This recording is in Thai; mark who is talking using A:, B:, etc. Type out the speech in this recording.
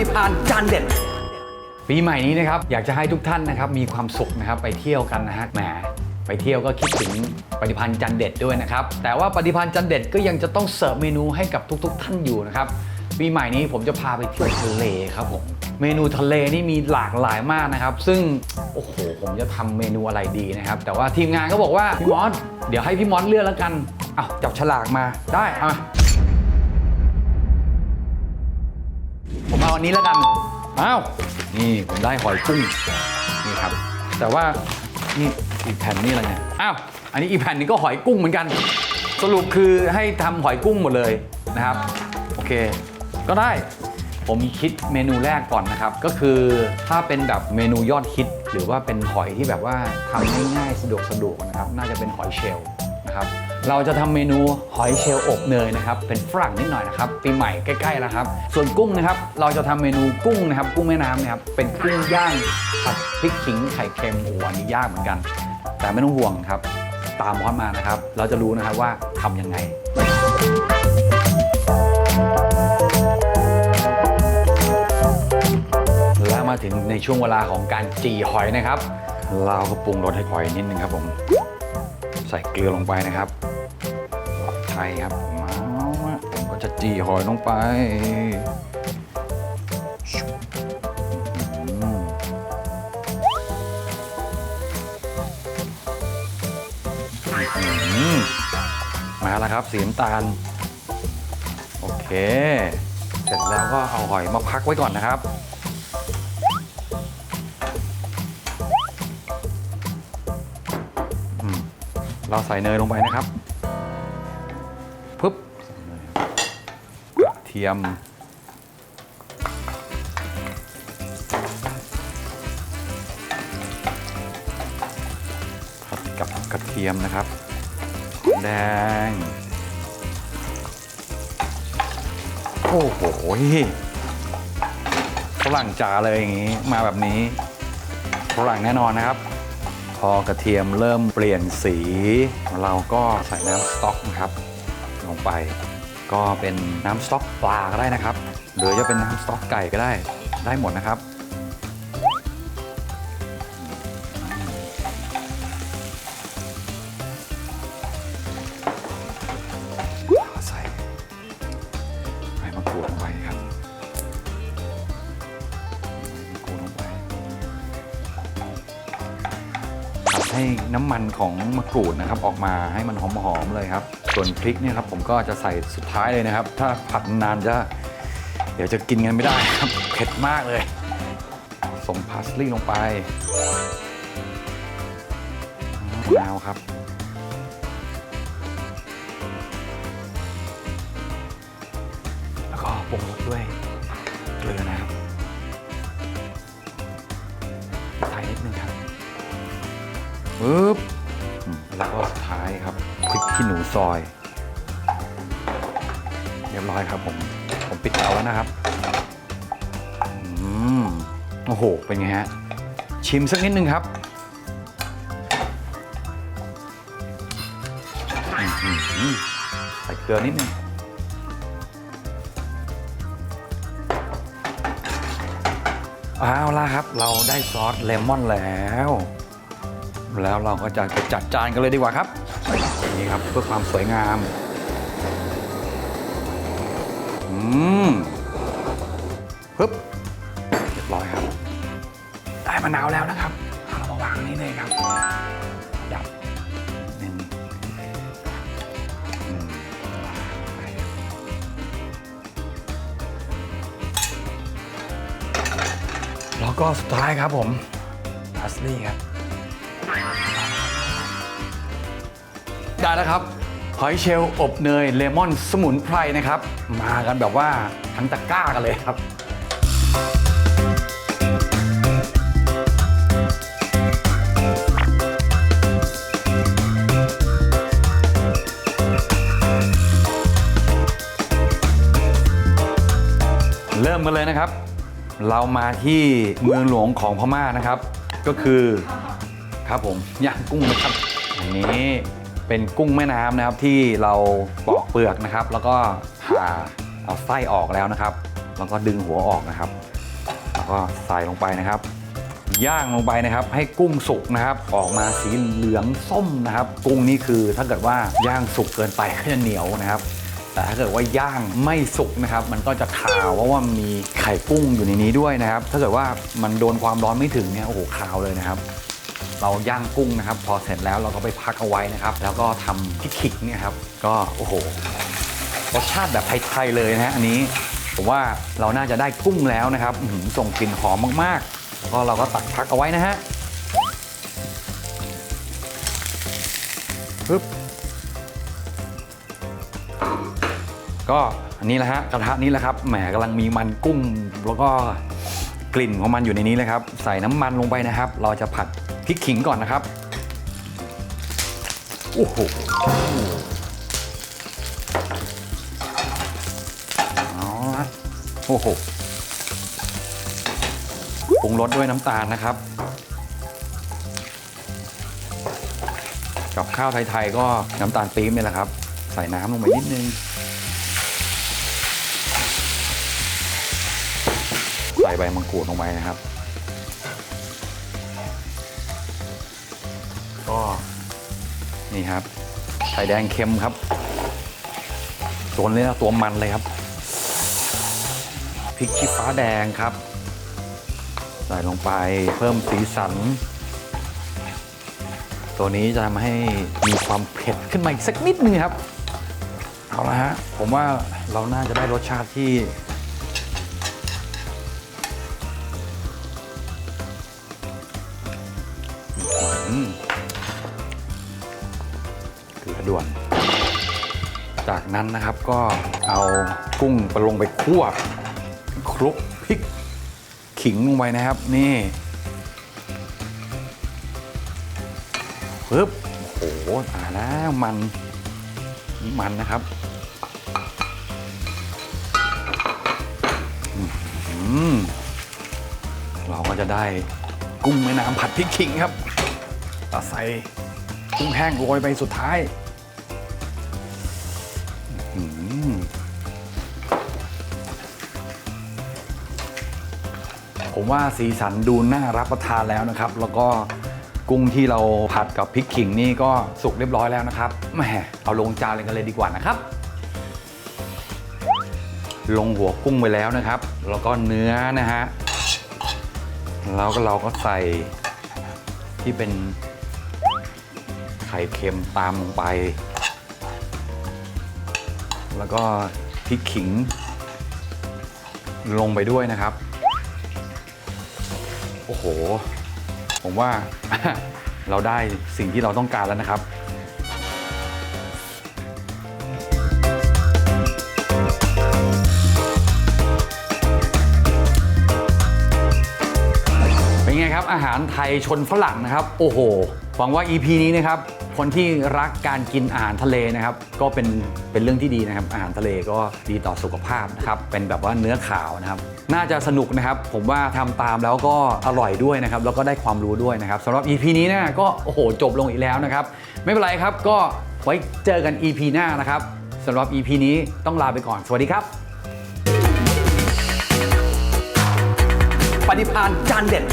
A: ฏิภาณจานเด็ดปีใหม่นี้นะครับอยากจะให้ทุกท่านนะครับมีความสุขนะครับไปเที่ยวกันนะฮะแหมไปเที่ยวก็คิดถึงปฏิพันธ์จันเด็ดด้วยนะครับ แต่ว่าปฏิพันธ์จันเด็ดก็ยังจะต้องเสิร์ฟเมนูให้กับทุก ๆท่านอยู่นะครับปีใหม่นี้ผมจะพาไปเที่ยวทะเลครับผมเมนูทะเลนี่มีหลากหลายมากนะครับ ซึ่งโอ้โหผมจะทำเมนูอะไรดีนะครับ แต่ว่าทีมงานก็บอกว่าพี่มอสเดี๋ยวให้พี่มอสเลือกแล้วกันอ้าวจับฉลากมาได้เอา เอาอันนี้แล้วกันอ้าวนี่ผมได้หอยกุ้งนี่ครับ แต่ว่านี่อีกแผ่นนี่อะไรเนี่ยอ้าวอันนี้อีกแผ่นนี้ก็หอยกุ้งเหมือนกัน สรุปคือให้ทำหอยกุ้งหมดเลยนะครับโอเค ก็ได้ผมคิดเมนูแรกก่อนนะครับ ก็คือถ้าเป็นแบบเมนูยอดฮิต หรือว่าเป็นหอยที่แบบว่าทำง่ายๆสะดวกสะดวกนะครับ น่าจะเป็นหอยเชลล์นะครับ เราจะทำเมนูหอยเชลล์อบเนยนะครับ เป็นฝรั่งนิดหน่อยนะครับปีใหม่ใกล้ๆแล้วครับ ส่วนกุ้งนะครับ เราจะทำเมนูกุ้งนะครับ กุ้งแม่น้ำนะครับ เป็นกุ้งย่างผัดพริกขิงไข่เค็มโอ้อันนี้ยากเหมือนกัน แต่ไม่ต้องห่วงครับ ตามมอสมานะครับ เราจะรู้นะครับว่าทำยังไงและมาถึงในช่วงเวลาของการจีหอยนะครับ เราก็ปรุงรสให้หอยนิดนึงครับผม ส่เกลือลงไปนะครับใช่ครับมาผมก็จะจีหอยลงไปมอืมมาแล้วครับสีน้ำตาล โอเค เสร็จแล้วก็เอาหอยมาพักไว้ก่อนนะครับ เราใส่เนยลงไปนะครับปึ๊บกระเทียม ผัดกับกระเทียมนะครับแดง โอ้โหฝรั่งจ๋าเลยอย่างนี้ มาแบบนี้ฝรั่งแน่นอนนะครับ อ กระเทียมเริ่มเปลี่ยนสี เราก็ใส่น้ำสต๊อกนะครับ ลงไป ก็เป็นน้ำสต๊อกปลาก็ได้นะครับหรือจะเป็นน้ำสต๊อกไก่ก็ได้ได้หมดนะครับใส่ใบมะกรูดลงไปครับ ให้น้ำมันของมะกรูดนะครับออกมาให้มันหอมๆเลยครับ ส่วนพริกเนี่ยครับผมก็จะใส่สุดท้ายเลยนะครับ ถ้าผัดนานจะเดี๋ยวจะกินกันไม่ได้ครับเผ็ดมากเลยส่งพาสลีย์ลงไปมะนาวครับแล้วก็ปรุงรสด้วยเกลือนะครับใส่นิดนึงครับ ปึ๊บแล้วก็สุดท้ายครับพริกขี้หนูซอย เรียบร้อยครับผม ผมปิดเตาแล้วนะครับอืมโอ้โห เป็นไงฮะ ชิมสักนิดนึงครับใส่เกลือนิดนึงเอาละครับ เราได้ซอสเลมอนแล้ว แล้วเราก็จะไปจัดจานกันเลยดีกว่าครับ นี่ครับเพื่อความสวยงาม อืมปึ๊บเรียบร้อยครับ ได้มะนาวแล้วนะครับเอาเรามาวางนี่เลยครับดับหนึ่งแล้วก็สุดท้ายครับผมพาสลีย์ครับ ได้แล้วครับหอยเชลล์อบเนยเลมอนสมุนไพรนะครับ มากันแบบว่าทั้งตะกร้ากันเลยครับเริ่มกันเลยนะครับ เรามาที่เมืองหลวงของพม่านะครับ ก็คือครับผมย่างกุ้งนะครับอันนี้ เป็นกุ้งแม่น้ำนะครับที่เราปอกเปลือกนะครับ แล้วก็ผ่าเอาไส้ออกแล้วนะครับ แล้วก็ดึงหัวออกนะครับ แล้วก็ใส่ลงไปนะครับ ย่างลงไปนะครับ ให้กุ้งสุกนะครับ ออกมาสีเหลืองส้มนะครับ กุ้งนี่คือถ้าเกิดว่าย่างสุกเกินไปก็จะเหนียวนะครับ แต่ถ้าเกิดว่าย่างไม่สุกนะครับ มันก็จะคาวเพราะว่ามีไข่กุ้งอยู่ในนี้ด้วยนะครับ ถ้าเกิดว่ามันโดนความร้อนไม่ถึงเนี่ยโอ้โหคาวเลยนะครับ เราย่างกุ้งนะครับ พอเสร็จแล้วเราก็ไปพักเอาไว้นะครับ แล้วก็ทำพริกขิงเนี่ยครับ ก็โอ้โหรสชาติแบบไทยๆเลยนะฮะอันนี้ผมว่าเราน่าจะได้กุ้งแล้วนะครับหือส่งกลิ่นหอมมากๆก็เราก็ตักพักเอาไว้นะฮะปึ๊บก็อันนี้แหละฮะกระทะนี้แหละครับแหมกำลังมีมันกุ้งแล้วก็กลิ่นของมันอยู่ในนี้เลยครับ ใส่น้ำมันลงไปนะครับ เราจะผัด พริกขิงก่อนนะครับ โอ้โหเอาละโอ้โหปรุงรสด้วยน้ำตาลนะครับ กับข้าวไทยๆก็น้ำตาลปี๊บเนี่ยแหละครับ ใส่น้ำลงไปนิดนึง ใส่ใบมังกรดลงไปนะครับ ก็นี่ครับไข่แดงเค็มครับ ตัวนี้ตัวมันเลยครับพริกชี้ฟ้าแดงครับ ใส่ลงไปเพิ่มสีสัน ตัวนี้จะทำให้มีความเผ็ดขึ้นมาอีกสักนิดนึงครับ เอาละฮะ ผมว่าเราน่าจะได้รสชาติที่อืม เกลือด่วน จากนั้นนะครับก็เอากุ้งไปลงไปคั่วคลุกพริกขิงลงไปนะครับ นี่ปึ๊บโอ้โหตายแล้วมันมันนะครับอืมเราก็จะได้กุ้งแม่น้ำผัดพริกขิงครับตัดใส่ กุ้งแห้งโรยไปสุดท้ายผมว่าสีสันดูน่ารับประทานแล้วนะครับ แล้วก็กุ้งที่เราผัดกับพริกขิงนี่ก็สุกเรียบร้อยแล้วนะครับแหมเอาลงจานเลยกันเลยดีกว่านะครับ ลงหัวกุ้งไปแล้วนะครับ แล้วก็เนื้อนะฮะแล้วก็เราก็ใส่ที่เป็น ข่เค็มตามลงไป แล้วก็พริกขิง ลงไปด้วยนะครับ โอ้โห ผมว่าเราได้สิ่งที่เราต้องการแล้วนะครับเป็นไงครับอาหารไทยชนฝรั่งนะครับ โอ้โหหวังว่า EP นี้นะครับ คนที่รักการกินอาหารทะเลนะครับก็เป็นเป็นเรื่องที่ดีนะครับ อาหารทะเลก็ดีต่อสุขภาพนะครับเป็นแบบว่าเนื้อขาวนะครับ น่าจะสนุกนะครับ ผมว่าทำตามแล้วก็อร่อยด้วยนะครับ แล้วก็ได้ความรู้ด้วยนะครับสำหรับ EP นี้นะก็โอ้โหจบลงอีกแล้วนะครับ ไม่เป็นไรครับก็ไว้เจอกัน EP หน้านะครับสำหรับ EP นี้ต้องลาไปก่อน สวัสดีครับ ปฏิพานจานเด็ด